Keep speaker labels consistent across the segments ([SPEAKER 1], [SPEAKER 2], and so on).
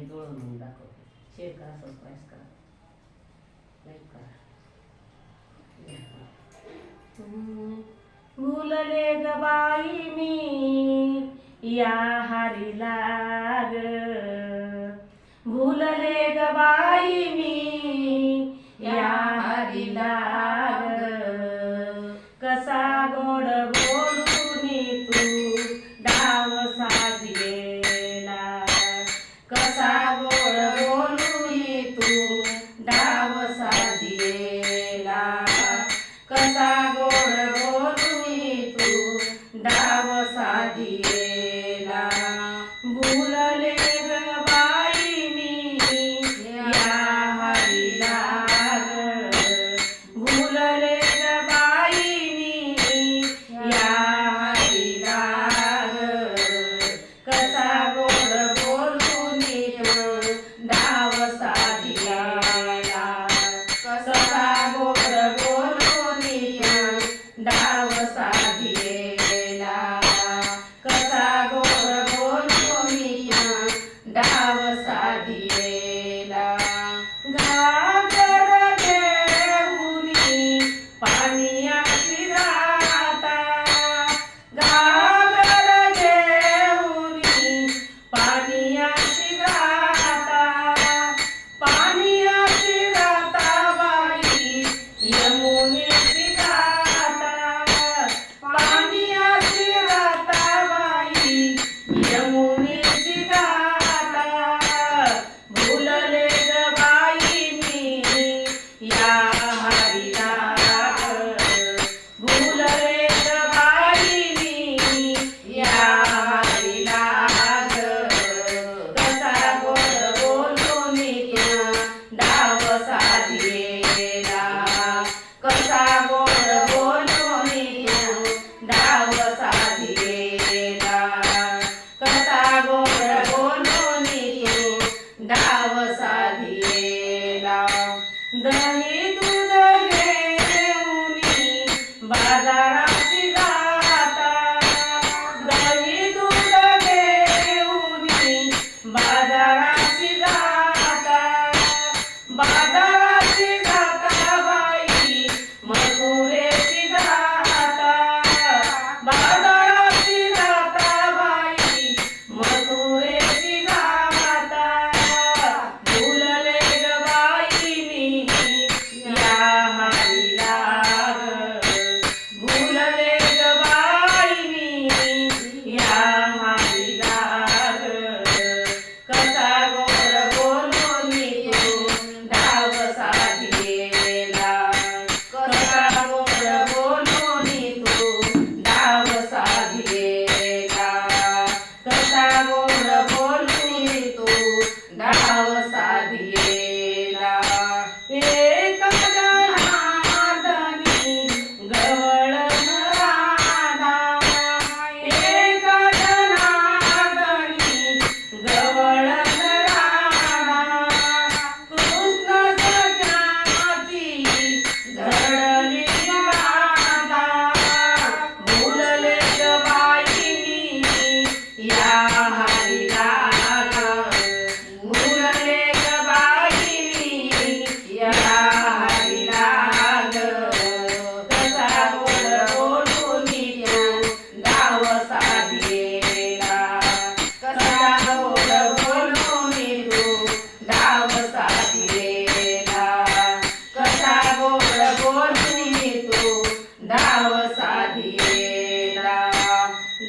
[SPEAKER 1] मी जुळून म्हणून दाखवते शेअर करा सबस्क्राईब करा लाईक करा मी या हारी लाग भूलले ग मी या हारी लाग कसा गोड गोड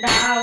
[SPEAKER 1] ഉണ്ടാവും